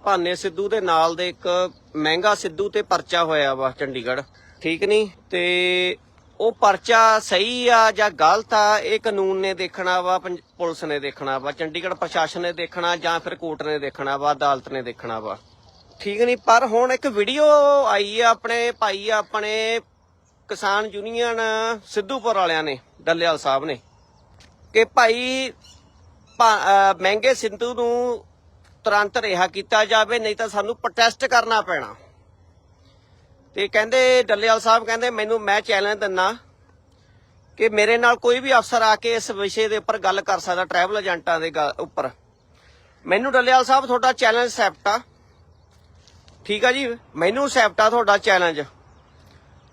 ਭਾਨੇ ਸਿੱਧੂ ਦੇ ਨਾਲ ਦੇ ਇੱਕ ਮਹਿੰਗਾ ਸਿੱਧੂ ਤੇ ਪਰਚਾ ਹੋਇਆ ਵਾ ਚੰਡੀਗੜ੍ਹ, ਠੀਕ ਨਹੀਂ ਤੇ ਉਹ ਪਰਚਾ ਸਹੀ ਆ ਜਾਂ ਗਲਤ ਆ, ਇਹ ਕਾਨੂੰਨ ਨੇ ਦੇਖਣਾ ਵਾ ਪੁਲਿਸ ਨੇ ਦੇਖਣਾ ਵਾ, ਚੰਡੀਗੜ੍ਹ ਪ੍ਰਸ਼ਾਸਨ ਨੇ ਦੇਖਣਾ ਜਾਂ ਫਿਰ ਕੋਰਟ ਨੇ ਦੇਖਣਾ ਵਾ, ਅਦਾਲਤ ਨੇ ਦੇਖਣਾ ਵਾ। ਠੀਕ ਨਹੀਂ ਪਰ ਹੁਣ ਇੱਕ ਵੀਡੀਓ ਆਈ ਆ ਆਪਣੇ ਭਾਈ, ਆਪਣੇ ਕਿਸਾਨ ਯੂਨੀਅਨ ਸਿੱਧੂਪੁਰ ਵਾਲਿਆਂ ਨੇ, ਡੱਲੇਵਾਲ ਸਾਹਿਬ ਨੇ, ਕਿ ਭਾਈ ਮਹਿੰਗੇ ਸਿੱਧੂ ਨੂੰ ਤੁਰੰਤ ਰਿਹਾ ਕੀਤਾ ਜਾਵੇ, ਨਹੀਂ ਤਾਂ ਸਾਨੂੰ ਪ੍ਰੋਟੈਸਟ ਕਰਨਾ ਪੈਣਾ। ਤੇ ਕਹਿੰਦੇ, ਡੱਲੇਵਾਲ ਸਾਹਿਬ ਕਹਿੰਦੇ, ਮੈਨੂੰ, ਮੈਂ ਚੈਲੰਜ ਦਿੰਨਾ ਕਿ ਮੇਰੇ ਨਾਲ ਕੋਈ ਵੀ ਅਫਸਰ ਆ ਕੇ ਇਸ ਵਿਸ਼ੇ ਦੇ ਉੱਪਰ ਗੱਲ ਕਰ ਸਕਦਾ ਟਰੈਵਲ ਏਜੰਟਾਂ ਦੇ ਗੱਲ ਉੱਪਰ। ਮੈਨੂੰ ਡੱਲੇਵਾਲ ਸਾਹਿਬ, ਤੁਹਾਡਾ ਚੈਲੰਜ ਸੈਪਟ ਆ। ਠੀਕ ਆ ਜੀ? ਮੈਨੂੰ ਸੈਪਟ ਆ ਤੁਹਾਡਾ ਚੈਲੰਜ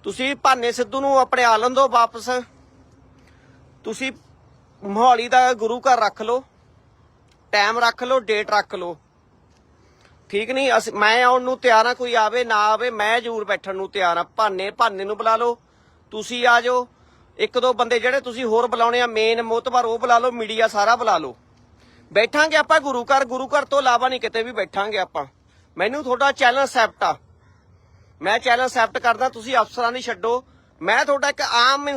ਤੁਸੀਂ ਭਾਨੇ ਸਿੱਧੂ ਨੂੰ ਆਪਣੇ ਆਲਮ ਦੋ ਵਾਪਸ, ਤੁਸੀਂ ਮੋਹਾਲੀ ਦਾ ਗੁਰੂ ਘਰ ਰੱਖ ਲਓ। ਟਾਈਮ ਰੱਖ ਲਓ, ਡੇਟ ਰੱਖ ਲਓ। ਠੀਕ ਨਹੀਂ? ਅਸੀਂ, ਮੈਂ ਆਉਣ ਨੂੰ ਤਿਆਰ ਆ ਕੋਈ ਆਵੇ, ਨਾ ਆਵੇ, ਮੈਂ ਜ਼ਰੂਰ ਬੈਠਣ ਨੂੰ ਤਿਆਰ ਆ ਭਾਨੇ ਭਾਨੇ ਨੂੰ ਬੁਲਾ ਲਓ। ਤੁਸੀਂ ਆ ਜਾਓ। ਇੱਕ ਦੋ ਬੰਦੇ ਜਿਹੜੇ ਤੁਸੀਂ ਹੋਰ ਬੁਲਾਉਣੇ ਆ ਮੇਨ ਮੋਤਬਰ, ਉਹ ਬੁਲਾ ਲਓ ਮੀਡੀਆ ਸਾਰਾ ਬੁਲਾ ਲਓ। ਬੈਠਾਂਗੇ ਆਪਾਂ ਗੁਰੂ ਘਰ ਗੁਰੂ ਘਰ ਤੋਂ ਇਲਾਵਾ ਨਹੀਂ ਕਿਤੇ ਵੀ ਬੈਠਾਂਗੇ ਆਪਾਂ। ਮੈਨੂੰ ਤੁਹਾਡਾ ਚੈਲੰਜ ਸੈਪਟ ਆ। ਮੈਂ ਚੈਲੰਜ ਐਕਸੈਪਟ ਕਰਦਾ, ਤੁਸੀਂ ਅਫਸਰਾਂ ਨਹੀਂ ਛੱਡੋ। ਮੈਂ ਤੁਹਾਡਾ ਇੱਕ ਆਮ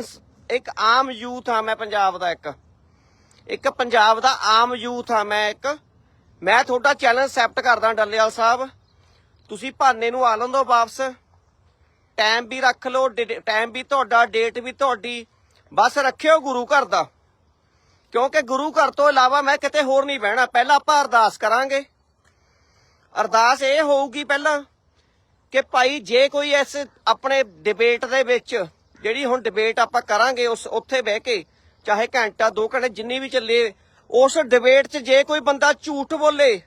ਇੱਕ ਆਮ ਯੂਥ ਆ ਮੈਂ ਪੰਜਾਬ ਦਾ ਇੱਕ। ਇੱਕ ਪੰਜਾਬ ਦਾ ਆਮ ਯੂਥ ਆ ਮੈਂ ਇੱਕ। ਮੈਂ ਤੁਹਾਡਾ ਚੈਲੰਜ ਐਕਸੈਪਟ ਕਰਦਾ ਡੱਲੇਵਾਲ ਸਾਹਿਬ। ਤੁਸੀਂ ਭਾਨੇ ਨੂੰ ਆ ਲੰਦੋ ਵਾਪਸ। ਟਾਈਮ ਵੀ ਰੱਖ ਲਓ ਟਾਈਮ ਵੀ ਤੁਹਾਡਾ ਡੇਟ ਵੀ ਤੁਹਾਡੀ। ਬਸ ਰੱਖਿਓ ਗੁਰੂ ਘਰ ਦਾ। ਕਿਉਂਕਿ ਗੁਰੂ ਘਰ ਤੋਂ ਇਲਾਵਾ ਮੈਂ ਕਿਤੇ ਹੋਰ ਨਹੀਂ ਬਹਿਣਾ। ਪਹਿਲਾਂ ਆਪਾਂ ਅਰਦਾਸ ਕਰਾਂਗੇ। ਅਰਦਾਸ ਇਹ ਹੋਊਗੀ ਪਹਿਲਾਂ ਕਿ ਭਾਈ ਜੇ ਕੋਈ ਇਸ ਆਪਣੇ ਡਿਬੇਟ ਦੇ ਵਿੱਚ, ਜਿਹੜੀ ਹੁਣ ਡਿਬੇਟ ਆਪਾਂ ਕਰਾਂਗੇ ਉਸ ਉੱਥੇ ਬਹਿ ਕੇ ਚਾਹੇ ਘੰਟਾ, ਦੋ ਘੰਟੇ, ਜਿੰਨੀ ਵੀ ਚੱਲੇ, ਉਸ ਡਿਬੇਟ 'ਚ ਜੇ ਕੋਈ ਬੰਦਾ ਝੂਠ ਬੋਲੇ,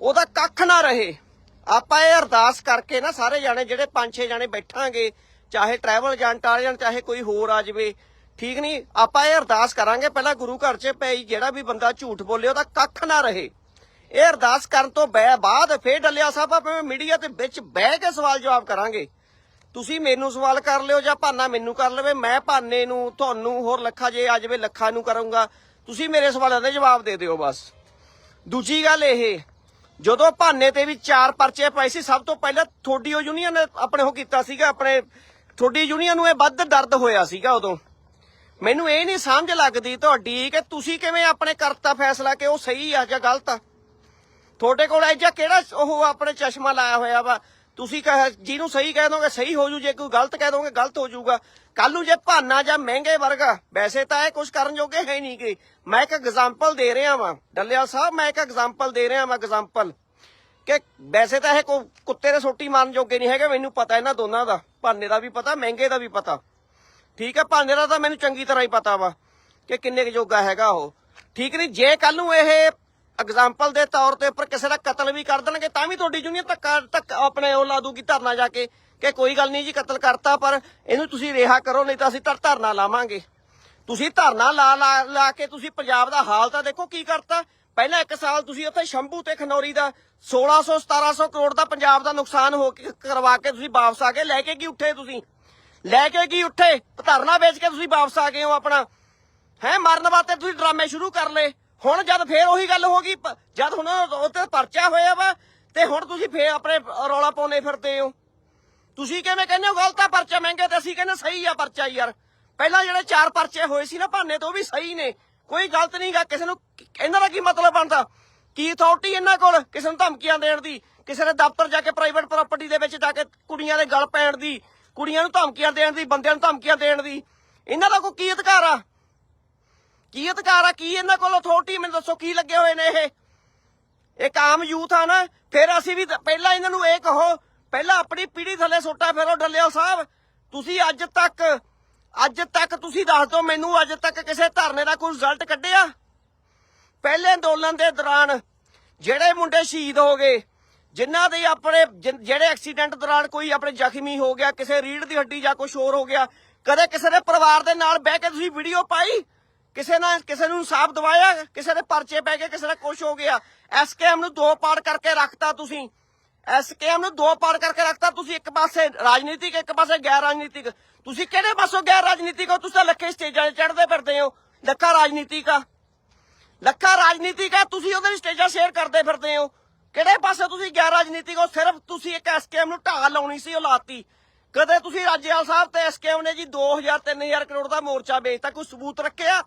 ਉਹਦਾ ਕੱਖ ਨਾ ਰਹੇ। ਆਪਾਂ ਇਹ ਅਰਦਾਸ ਕਰਕੇ ਨਾ ਸਾਰੇ ਜਾਣੇ ਜਿਹੜੇ ਪੰਜ ਛੇ ਜਾਣੇ ਬੈਠਾਂਗੇ, ਚਾਹੇ ਟਰੈਵਲ ਏਜੰਟ ਆ ਜਾਣ, ਚਾਹੇ ਕੋਈ ਹੋਰ ਆ ਜਾਵੇ, ਠੀਕ ਨਹੀਂ? ਆਪਾਂ ਇਹ ਅਰਦਾਸ ਕਰਾਂਗੇ, ਪਹਿਲਾਂ ਗੁਰੂ ਘਰ 'ਚ ਪਈ ਜਿਹੜਾ ਵੀ ਬੰਦਾ ਝੂਠ ਬੋਲੇ, ਉਹਦਾ ਕੱਖ ਨਾ ਰਹੇ। ਇਹ ਅਰਦਾਸ ਕਰਨ ਤੋਂ ਬਾਅਦ ਫੇਰ ਡੱਲਿਆ ਸਾਹਿਬ, ਆਪਾਂ ਮੀਡੀਆ ਦੇ ਵਿੱਚ ਬਹਿ ਕੇ ਸਵਾਲ ਜਵਾਬ ਕਰਾਂਗੇ। ਤੁਸੀਂ ਮੈਨੂੰ ਸਵਾਲ ਕਰ ਲਿਓ ਜਾਂ ਭਾਨਾ ਮੈਨੂੰ ਕਰ ਲਵੇ, ਮੈਂ ਭਾਨੇ ਨੂੰ, ਤੁਹਾਨੂੰ ਹੋਰ ਲੱਖਾ ਜੇ ਆ ਜਾਵੇ, ਲੱਖਾ ਨੂੰ ਕਰੂੰਗਾ। ਤੁਸੀਂ ਮੇਰੇ ਸਵਾਲਾਂ ਦੇ ਜਵਾਬ ਦੇ ਦਿਓ ਬਸ। ਦੂਜੀ ਗੱਲ ਇਹ, ਜਦੋਂ ਭਾਨੇ ਤੇ ਵੀ ਚਾਰ ਪਰਚੇ ਪਏ ਸੀ, ਸਭ ਤੋਂ ਪਹਿਲਾਂ ਥੋਡੀ ਉਹ ਯੂਨੀਅਨ ਨੇ ਆਪਣੇ ਉਹ ਕੀਤਾ ਸੀਗਾ, ਆਪਣੇ ਥੋਡੀ ਯੂਨੀਅਨ ਨੂੰ ਇਹ ਵੱਧ ਦਰਦ ਹੋਇਆ ਸੀਗਾ ਉਦੋਂ। ਮੈਨੂੰ ਇਹ ਨਹੀਂ ਸਮਝ ਲੱਗਦੀ ਤੁਹਾਡੀ ਕਿ ਤੁਸੀਂ ਕਿਵੇਂ ਆਪਣੇ ਕਰਤਾ ਫੈਸਲਾ ਕਿ ਉਹ ਸਹੀ ਆ ਜਾਂ ਗਲਤ ਆ। ਤੁਹਾਡੇ ਕੋਲ ਇਹ ਕਿਹੜਾ ਉਹ ਆਪਣੇ ਚਸ਼ਮਾ ਲਾਇਆ ਹੋਇਆ ਵਾ? ਤੁਸੀਂ ਕਹ ਜਿਹਨੂੰ ਸਹੀ ਕਹਿ ਦੋਗੇ ਸਹੀ ਹੋ ਜੂ, ਜੇ ਕੋਈ ਗਲਤ ਕਹਿ ਦੋਗੇ ਗਲਤ ਹੋ ਜਾਊਗਾ ਕੱਲ ਨੂੰ ਜੇ ਭਾਨਾ ਜਾਂ ਮਹਿੰਗੇ ਵਰਗਾ, ਵੈਸੇ ਤਾਂ ਇਹ ਕੁਝ ਕਰਨ ਜੋਗੇ ਹੈ ਨਹੀਂ ਕਿ ਮੈਂ ਇੱਕ ਐਗਜ਼ਾਮਪਲ ਦੇ ਰਿਹਾ ਵਾਂ। ਡੱਲਿਆ ਸਾਹਿਬ, ਮੈਂ ਇੱਕ ਐਗਜ਼ਾਮਪਲ ਦੇ ਰਿਹਾ ਵਾਂ ਐਗਜ਼ਾਮਪਲ ਕਿ ਵੈਸੇ ਤਾਂ ਇਹ ਕੁੱਤੇ ਦੇ ਸੋਟੀ ਮਾਰਨ ਜੋਗੇ ਨਹੀਂ ਹੈਗੇ, ਮੈਨੂੰ ਪਤਾ ਇਹਨਾਂ ਦੋਨਾਂ ਦਾ। ਭਾਨੇ ਦਾ ਵੀ ਪਤਾ, ਮਹਿੰਗੇ ਦਾ ਵੀ ਪਤਾ। ਠੀਕ ਹੈ, ਭਾਨੇ ਦਾ ਤਾਂ ਮੈਨੂੰ ਚੰਗੀ ਤਰ੍ਹਾਂ ਹੀ ਪਤਾ ਵਾ ਕਿ ਕਿੰਨੇ ਕੁ ਜੋਗਾ ਹੈਗਾ ਉਹ। ਠੀਕ ਨਹੀਂ, ਜੇ ਕੱਲ ਨੂੰ ਇਹ ਐਗਜ਼ਾਮਪਲ ਦੇ ਤੌਰ ਤੇ ਉੱਪਰ ਕਿਸੇ ਦਾ ਕਤਲ ਵੀ ਕਰ ਦੇਣਗੇ, ਤਾਂ ਵੀ ਤੁਹਾਡੀ ਯੂਨੀਅਨ ਧੱਕਾ ਧੱਕਾ ਆਪਣੇ ਉਹ ਲਾ ਦੂਗੀ ਧਰਨਾ ਜਾ ਕੇ ਕਿ ਕੋਈ ਗੱਲ ਨਹੀਂ ਜੀ, ਕਤਲ ਕਰਤਾ, ਪਰ ਇਹਨੂੰ ਤੁਸੀਂ ਰਿਹਾ ਕਰੋ, ਨਹੀਂ ਤਾਂ ਅਸੀਂ ਧਰ, ਧਰਨਾ ਲਾਵਾਂਗੇ। ਤੁਸੀਂ ਧਰਨਾ ਲਾ ਲਾ ਕੇ ਤੁਸੀਂ ਪੰਜਾਬ ਦਾ ਹਾਲ ਤਾਂ ਦੇਖੋ ਕੀ ਕਰਤਾ। ਪਹਿਲਾਂ ਇੱਕ ਸਾਲ ਤੁਸੀਂ ਉੱਥੇ ਸ਼ੰਭੂ ਤੇ ਖਨੌਰੀ ਦਾ 1600 1700 ਕਰੋੜ ਦਾ ਪੰਜਾਬ ਦਾ ਨੁਕਸਾਨ ਹੋ ਕੇ ਕਰਵਾ ਕੇ ਤੁਸੀਂ ਵਾਪਸ ਆ ਕੇ ਲੈ ਕੇ ਕੀ ਉੱਠੇ ਤੁਸੀਂ? ਲੈ ਕੇ ਕੀ ਉੱਠੇ? ਧਰਨਾ ਵੇਚ ਕੇ ਤੁਸੀਂ ਵਾਪਸ ਆ ਗਏ ਹੋ ਆਪਣਾ। ਹੈ, ਮਰਨ ਵਾਸਤੇ ਤੁਸੀਂ ਡਰਾਮੇ ਸ਼ੁਰੂ ਕਰ ਲਏ। ਹੁਣ ਜਦ ਫੇਰ ਉਹੀ ਗੱਲ ਹੋ ਗਈ, ਪ- ਜਦ ਹੁਣ ਉੱਤੇ ਪਰਚਾ ਹੋਇਆ ਵਾ, ਤੇ ਹੁਣ ਤੁਸੀਂ ਫੇਰ ਆਪਣੇ ਰੌਲਾ ਪਾਉਣੇ ਫਿਰਦੇ ਹੋ। ਤੁਸੀਂ ਕਿਵੇਂ ਕਹਿੰਦੇ ਹੋ, ਗਲਤ ਆ ਪਰਚਾ, ਮਹਿੰਗੇ ਤੇ ਅਸੀਂ ਕਹਿੰਦੇ ਸਹੀ ਆ ਪਰਚਾ ਯਾਰ। ਪਹਿਲਾਂ ਜਿਹੜੇ ਚਾਰ ਪਰਚੇ ਹੋਏ ਸੀ ਨਾ ਭਾਨੇ, ਤੋਂ ਉਹ ਵੀ ਸਹੀ ਨੇ। ਕੋਈ ਗਲਤ ਨਹੀਂਗਾ ਕਿਸੇ ਨੂੰ ਇਹਨਾਂ ਦਾ ਕੀ ਮਤਲਬ ਬਣਦਾ? ਕੀ ਅਥਾਰਟੀ ਇਹਨਾਂ ਕੋਲ? ਕਿਸੇ ਨੂੰ ਧਮਕੀਆਂ ਦੇਣ ਦੀ? ਕਿਸੇ ਦੇ ਦਫ਼ਤਰ ਜਾ ਕੇ ਪ੍ਰਾਈਵੇਟ ਪ੍ਰਾਪਰਟੀ ਦੇ ਵਿੱਚ ਜਾ ਕੇ ਕੁੜੀਆਂ ਦੇ ਗਲ ਪੈਣ ਦੀ? ਕੁੜੀਆਂ ਨੂੰ ਧਮਕੀਆਂ ਦੇਣ ਦੀ? ਬੰਦਿਆਂ ਨੂੰ ਧਮਕੀਆਂ ਦੇਣ ਦੀ? ਇਹਨਾਂ ਦਾ ਕੋਈ ਕੀ ਅਧਿਕਾਰ ਆ? ਕੀ ਅਧਿਕਾਰ ਆ? ਕੀ ਇਹਨਾਂ ਕੋਲ ਅਥਾਰਟੀ ਮੈਨੂੰ ਦੱਸੋ, ਕੀ ਲੱਗੇ ਹੋਏ ਨੇ ਇਹ? ਇੱਕ ਆਮ ਯੂਥ ਆ ਨਾ, ਫਿਰ ਅਸੀਂ ਵੀ ਪਹਿਲਾਂ ਇਹਨਾਂ ਨੂੰ ਇਹ ਕਹੋ, ਪਹਿਲਾਂ ਆਪਣੀ ਪੀੜੀ ਥੱਲੇ ਸੋਟਾ ਫੇਰੋ ਡੱਲਿਓ ਸਾਹਿਬ। ਤੁਸੀਂ ਅੱਜ ਤੱਕ ਅੱਜ ਤੱਕ ਤੁਸੀਂ ਦੱਸ ਦਿਓ ਮੈਨੂੰ, ਅੱਜ ਤੱਕ ਕਿਸੇ ਧਰਨੇ ਦਾ ਕੋਈ ਰਿਜ਼ਲਟ ਕੱਢਿਆ? ਪਹਿਲੇ ਅੰਦੋਲਨ ਦੇ ਦੌਰਾਨ ਜਿਹੜੇ ਮੁੰਡੇ ਸ਼ਹੀਦ ਹੋ ਗਏ, ਜਿਨ੍ਹਾਂ ਦੇ ਆਪਣੇ ਜਿਹੜੇ ਐਕਸੀਡੈਂਟ ਦੌਰਾਨ ਕੋਈ ਆਪਣੇ ਜ਼ਖਮੀ ਹੋ ਗਿਆ, ਕਿਸੇ ਰੀੜ ਦੀ ਹੱਡੀ ਜਾਂ ਕੁਝ ਹੋਰ ਹੋ ਗਿਆ, ਕਦੇ ਕਿਸੇ ਦੇ ਪਰਿਵਾਰ ਦੇ ਨਾਲ ਬਹਿ ਕੇ ਤੁਸੀਂ ਵੀਡੀਓ ਪਾਈ? ਕਿਸੇ ਨਾਲ ਕਿਸੇ ਨੂੰ ਇਨਸਾਫ ਦਵਾਇਆ, ਕਿਸੇ ਦੇ ਪਰਚੇ ਪੈ ਗਏ, ਕਿਸੇ ਦਾ ਕੁਝ ਹੋ ਗਿਆ। ਐਸਕੇਐਮ ਨੂੰ ਦੋ ਪਾੜ ਕਰਕੇ ਰੱਖਤਾ ਤੁਸੀਂ। ਐਸਕੇਐਮ ਨੂੰ ਦੋ ਪਾੜ ਕਰਕੇ ਰੱਖਤਾ ਤੁਸੀਂ ਇੱਕ ਪਾਸੇ ਰਾਜਨੀਤਿਕ, ਇੱਕ ਪਾਸੇ ਗੈਰ ਰਾਜਨੀਤਿਕ। ਤੁਸੀਂ ਕਿਹੜੇ ਪਾਸੋਂ ਗੈਰ ਰਾਜਨੀਤਿਕ ਹੋ? ਤੁਸੀਂ ਤਾਂ ਲੱਖੇ ਸਟੇਜਾਂ 'ਤੇ ਚੜ੍ਹਦੇ ਫਿਰਦੇ ਹੋ। ਲੱਖਾ ਰਾਜਨੀਤਿਕ ਆ। ਲੱਖਾ ਰਾਜਨੀਤਿਕ ਆ, ਤੁਸੀਂ ਉਹਦੇ ਸਟੇਜਾਂ ਸ਼ੇਅਰ ਕਰਦੇ ਫਿਰਦੇ ਹੋ। ਕਿਹੜੇ ਪਾਸੇ ਤੁਸੀਂ ਗੈਰ ਰਾਜਨੀਤਿਕ ਹੋ? ਸਿਰਫ ਤੁਸੀਂ ਇੱਕ ਐਸਕੇਐਮ ਨੂੰ ਢਾਹ ਲਾਉਣੀ ਸੀ, ਉਹ ਲਾਤੀ। ਕਦੇ ਤੁਸੀਂ ਰਾਜੇਵਾਲ ਸਾਹਿਬ ਤੇ ਐਸਕੇਐਮ ਨੇ ਜੀ 2000 3000 ਕਰੋੜ ਦਾ ਮੋਰਚਾ ਵੇਚਤਾ, ਕੋਈ ਸਬੂਤ ਰੱਖਿਆ?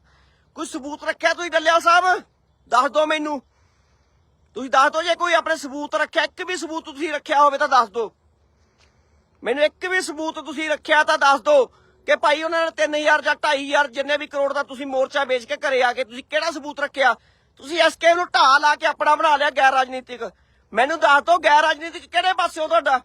ਕੋਈ ਸਬੂਤ ਰੱਖਿਆ ਤੁਸੀਂ ਡੱਲਿਆ ਸਾਹਿਬ? ਦੱਸ ਦਿਓ ਮੈਨੂੰ। ਤੁਸੀਂ ਦੱਸ ਦਿਓ ਜੇ ਕੋਈ ਆਪਣੇ ਸਬੂਤ ਰੱਖਿਆ, ਇੱਕ ਵੀ ਸਬੂਤ ਤੁਸੀਂ ਰੱਖਿਆ ਹੋਵੇ ਤਾਂ ਦੱਸ ਦਿਓ। ਮੈਨੂੰ ਇੱਕ ਵੀ ਸਬੂਤ ਤੁਸੀਂ ਰੱਖਿਆ ਤਾਂ ਦੱਸ ਦਿਓ ਕਿ ਭਾਈ ਉਹਨਾਂ ਨੇ 3000 ਜਾਂ 2500 ਜਿੰਨੇ ਵੀ ਕਰੋੜ ਦਾ ਤੁਸੀਂ ਮੋਰਚਾ ਵੇਚ ਕੇ ਘਰੇ ਆ ਕੇ ਤੁਸੀਂ ਕਿਹੜਾ ਸਬੂਤ ਰੱਖਿਆ? ਤੁਸੀਂ ਐਸਕੇ ਨੂੰ ਢਾਹ ਲਾ ਕੇ ਆਪਣਾ ਬਣਾ ਲਿਆ ਗੈਰ ਰਾਜਨੀਤਿਕ। ਮੈਨੂੰ ਦੱਸ ਦਿਓ ਗੈਰ ਰਾਜਨੀਤਿਕ ਕਿਹੜੇ ਪਾਸਿਓਂ ਤੁਹਾਡਾ?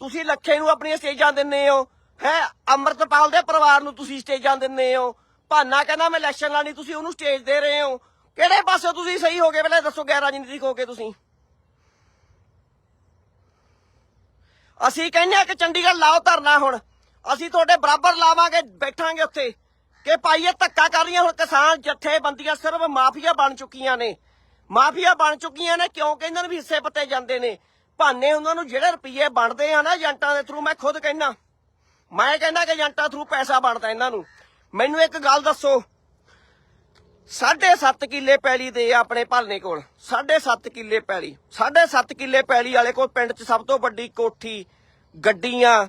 ਤੁਸੀਂ ਲੱਖੇ ਨੂੰ ਆਪਣੀਆਂ ਸਟੇਜਾਂ ਦਿੰਨੇ ਹੋ। ਹੈ? ਅੰਮ੍ਰਿਤਪਾਲ ਦੇ ਪਰਿਵਾਰ ਨੂੰ ਤੁਸੀਂ ਸਟੇਜਾਂ ਦਿੰਨੇ ਹੋ। ਭਾਨਾ ਕਹਿੰਦਾ, ਮੈਂ ਇਲੈਕਸ਼ਨ ਲਾਣੀ ਤੁਸੀਂ ਉਹਨੂੰ ਸਟੇਜ ਦੇ ਰਹੇ ਹੋ। ਕਿਹੜੇ ਪਾਸੇ ਤੁਸੀਂ ਸਹੀ ਹੋ ਗਏ? ਪਹਿਲਾਂ ਦੱਸੋ, ਗੈਰ ਰਾਜਨੀਤਿਕ ਹੋ ਕੇ ਤੁਸੀਂ। ਅਸੀਂ ਕਹਿੰਦੇ ਆ ਕਿ ਚੰਡੀਗੜ੍ਹ ਲਾਓ ਧਰਨਾ ਹੁਣ। ਅਸੀਂ ਤੁਹਾਡੇ ਬਰਾਬਰ ਲਾਵਾਂਗੇ, ਬੈਠਾਂਗੇ ਉੱਥੇ। ਕਿ ਭਾਈ ਇਹ ਧੱਕਾ ਕਰ ਰਹੀਆਂ ਹੁਣ ਕਿਸਾਨ ਜਥੇਬੰਦੀਆਂ, ਸਿਰਫ ਮਾਫੀਆ ਬਣ ਚੁੱਕੀਆਂ ਨੇ। ਮਾਫੀਆ ਬਣ ਚੁੱਕੀਆਂ ਨੇ ਕਿਉਂਕਿ ਇਹਨਾਂ ਨੂੰ ਵੀ ਹਿੱਸੇ ਪੱਤੇ ਜਾਂਦੇ ਨੇ। ਭਾਨੇ ਉਹਨਾਂ ਨੂੰ ਜਿਹੜੇ ਰੁਪਏ ਬਣਦੇ ਆ ਨਾ ਏਜੰਟਾਂ ਦੇ ਥਰੂ ਮੈਂ ਖੁਦ ਕਹਿੰਦਾ ਮੈਂ ਕਹਿੰਦਾ ਕਿ ਏਜੰਟਾਂ ਥਰੂ ਪੈਸਾ ਬਣਦਾ ਇਹਨਾਂ ਨੂੰ। ਮੈਨੂੰ ਇੱਕ ਗੱਲ ਦੱਸੋ। ਸਾਢੇ ਸੱਤ ਕਿੱਲੇ ਪੈਲੀ ਦੇ ਆਪਣੇ ਭਾਲਨੇ ਕੋਲ। ਸਾਢੇ ਸੱਤ ਕਿੱਲੇ ਪੈਲੀ। ਸਾਢੇ ਸੱਤ ਕਿੱਲੇ ਪੈਲੀ ਵਾਲੇ ਕੋਲ ਪਿੰਡ 'ਚ ਸਭ ਤੋਂ ਵੱਡੀ ਕੋਠੀ, ਗੱਡੀਆਂ,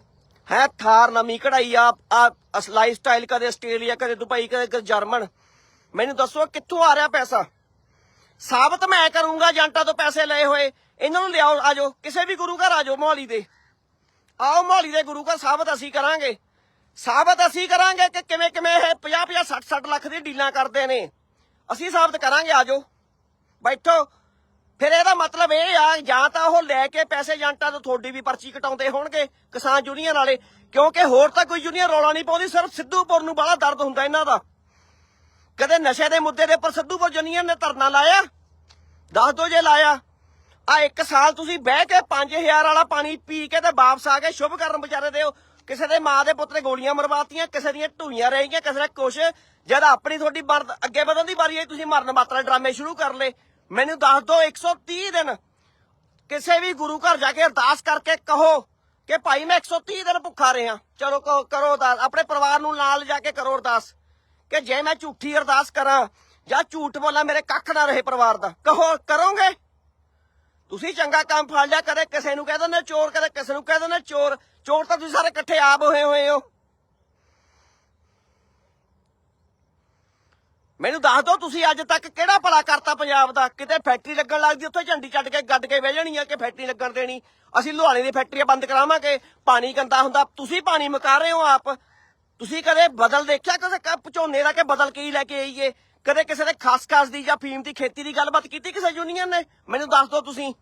ਹੈ, ਥਾਰ ਨਵੀਂ ਕਢਾਈ ਆ ਆ ਲਾਈਫ ਸਟਾਈਲ ਕਦੇ ਆਸਟ੍ਰੇਲੀਆ, ਕਦੇ ਦੁਬਈ, ਕਦੇ ਜਰਮਨ। ਮੈਨੂੰ ਦੱਸੋ ਕਿੱਥੋਂ ਆ ਰਿਹਾ ਪੈਸਾ? ਸਾਬਤ ਮੈਂ ਕਰੂੰਗਾ ਏਜੰਟਾਂ ਤੋਂ ਪੈਸੇ ਲਏ ਹੋਏ। ਇਹਨਾਂ ਨੂੰ ਲਿਆਓ ਆਜੋ ਕਿਸੇ ਵੀ ਗੁਰੂ ਘਰ ਆਜੋ ਮੋਹਾਲੀ ਦੇ। ਆਓ ਮੋਹਾਲੀ ਦੇ ਗੁਰੂ ਘਰ, ਸਾਬਤ ਅਸੀਂ ਕਰਾਂਗੇ। ਸਾਬਤ ਅਸੀਂ ਕਰਾਂਗੇ ਕਿ ਕਿਵੇਂ ਕਿਵੇਂ ਇਹ 50 50 60 60 ਲੱਖ ਦੀ ਡੀਲਾਂ ਕਰਦੇ ਨੇ। ਅਸੀਂ ਸਾਬਤ ਕਰਾਂਗੇ ਆਜੋ ਬੈਠੋ। ਫਿਰ ਇਹਦਾ ਮਤਲਬ ਇਹ ਆ, ਜਾਂ ਤਾਂ ਉਹ ਲੈ ਕੇ ਪੈਸੇ ਏਜੰਟਾਂ ਤੋਂ ਤੁਹਾਡੀ ਵੀ ਪਰਚੀ ਕਟਾਉਂਦੇ ਹੋਣਗੇ ਕਿਸਾਨ ਯੂਨੀਅਨ ਵਾਲੇ, ਕਿਉਂਕਿ ਹੋਰ ਤਾਂ ਕੋਈ ਯੂਨੀਅਨ ਰੌਲਾ ਨਹੀਂ ਪਾਉਂਦੀ, ਸਿਰਫ ਸਿੱਧੂਪੁਰ ਨੂੰ ਬੜਾ ਦਰਦ ਹੁੰਦਾ ਇਹਨਾਂ ਦਾ। ਕਦੇ ਨਸ਼ੇ ਦੇ ਮੁੱਦੇ ਦੇ ਉੱਪਰ ਸਿੱਧੂਪੁਰ ਯੂਨੀਅਨ ਨੇ ਧਰਨਾ ਲਾਇਆ? ਦੱਸ ਦੋ ਜੇ ਲਾਇਆ। ਆ ਇੱਕ ਸਾਲ ਤੁਸੀਂ ਬਹਿ ਕੇ 5000 ਵਾਲਾ ਪਾਣੀ ਪੀ ਕੇ ਤੇ ਵਾਪਸ ਆ ਕੇ ਸ਼ੁਭ ਕਰਨ ਵਿਚਾਰੇ ਦੇ ਕਿਸੇ ਦੇ ਮਾਂ ਦੇ ਪੁੱਤ ਨੇ ਗੋਲੀਆਂ ਮਰਵਾਤੀਆਂ, ਕਿਸੇ ਦੀਆਂ ਢੂਈਆਂ ਰਹਿ ਗਈਆਂ, ਕਿਸੇ ਨੇ ਕੁਛ। ਜਦ ਆਪਣੀ ਤੁਹਾਡੀ ਬਰ- ਅੱਗੇ ਵਧਣ ਦੀ ਵਾਰੀ ਆਈ, ਤੁਸੀਂ ਮਰਨ ਮਾਤਰਾ ਡਰਾਮੇ ਸ਼ੁਰੂ ਕਰ ਲਏ। ਮੈਨੂੰ ਦੱਸ ਦਿਓ 130 ਦਿਨ ਕਿਸੇ ਵੀ ਗੁਰੂ ਘਰ ਜਾ ਕੇ ਅਰਦਾਸ ਕਰਕੇ ਕਹੋ ਕਿ ਭਾਈ ਮੈਂ 130 ਦਿਨ ਭੁੱਖਾ ਰਿਹਾ। ਚਲੋ ਕਰੋ ਅਰਦਾਸ। ਆਪਣੇ ਪਰਿਵਾਰ ਨੂੰ ਨਾਲ ਜਾ ਕੇ ਕਰੋ ਅਰਦਾਸ। ਕਿ ਜੇ ਮੈਂ ਝੂਠੀ ਅਰਦਾਸ ਕਰਾਂ ਜਾਂ ਝੂਠ ਬੋਲਾਂ, ਮੇਰੇ ਕੱਖ ਨਾ ਰਹੇ ਪਰਿਵਾਰ ਦਾ। ਕਹੋ, ਕਰੋਗੇ? ਤੁਸੀਂ ਚੰਗਾ ਕੰਮ ਫੜ ਲਿਆ, ਕਦੇ ਕਿਸੇ ਨੂੰ ਕਹਿ ਦਿੰਦੇ ਚੋਰ, ਕਦੇ ਕਿਸੇ ਨੂੰ ਕਹਿ ਦਿੰਦੇ ਚੋਰ। ਚੋਰ ਤਾਂ ਤੁਸੀਂ ਸਾਰੇ ਇਕੱਠੇ ਆਪ ਹੋਏ ਹੋਏ ਹੋ। ਮੈਨੂੰ ਦੱਸ ਦਿਓ, ਤੁਸੀਂ ਅੱਜ ਤੱਕ ਕਿਹੜਾ ਭਲਾ ਕਰਤਾ ਪੰਜਾਬ ਦਾ? ਕਿਤੇ ਫੈਕਟਰੀ ਲੱਗਣ ਲੱਗਦੀ ਉੱਥੇ ਝੰਡੀ ਛੱਡ ਕੇ ਗੱਡ ਕੇ ਬਹਿ ਜਾਣੀ ਆ ਕਿ ਫੈਕਟਰੀ ਲੱਗਣ ਦੇਣੀ? ਅਸੀਂ ਲੁਹਾਣੇ ਦੀ ਫੈਕਟਰੀਆਂ ਬੰਦ ਕਰਾਵਾਂਗੇ। ਪਾਣੀ ਗੰਦਾ ਹੁੰਦਾ, ਤੁਸੀਂ ਪਾਣੀ ਮਕਾ ਰਹੇ ਹੋ ਆਪ। ਤੁਸੀਂ ਕਦੇ ਬਦਲ ਦੇਖਿਆ, ਕਦੇ ਕ- ਝੋਨੇ ਦਾ ਕਿ ਬਦਲ ਕੀ ਲੈ ਕੇ ਆਈਏ? ਕਦੇ ਕਿਸੇ ਦੇ ਖਾਸ ਖਾਸ ਦੀ ਜਾਂ ਫੀਮ ਦੀ ਖੇਤੀ ਦੀ ਗੱਲਬਾਤ ਕੀਤੀ ਕਿਸੇ ਯੂਨੀਅਨ ਨੇ? ਮੈਨੂੰ ਦੱਸ ਦਿਓ ਤੁਸੀਂ।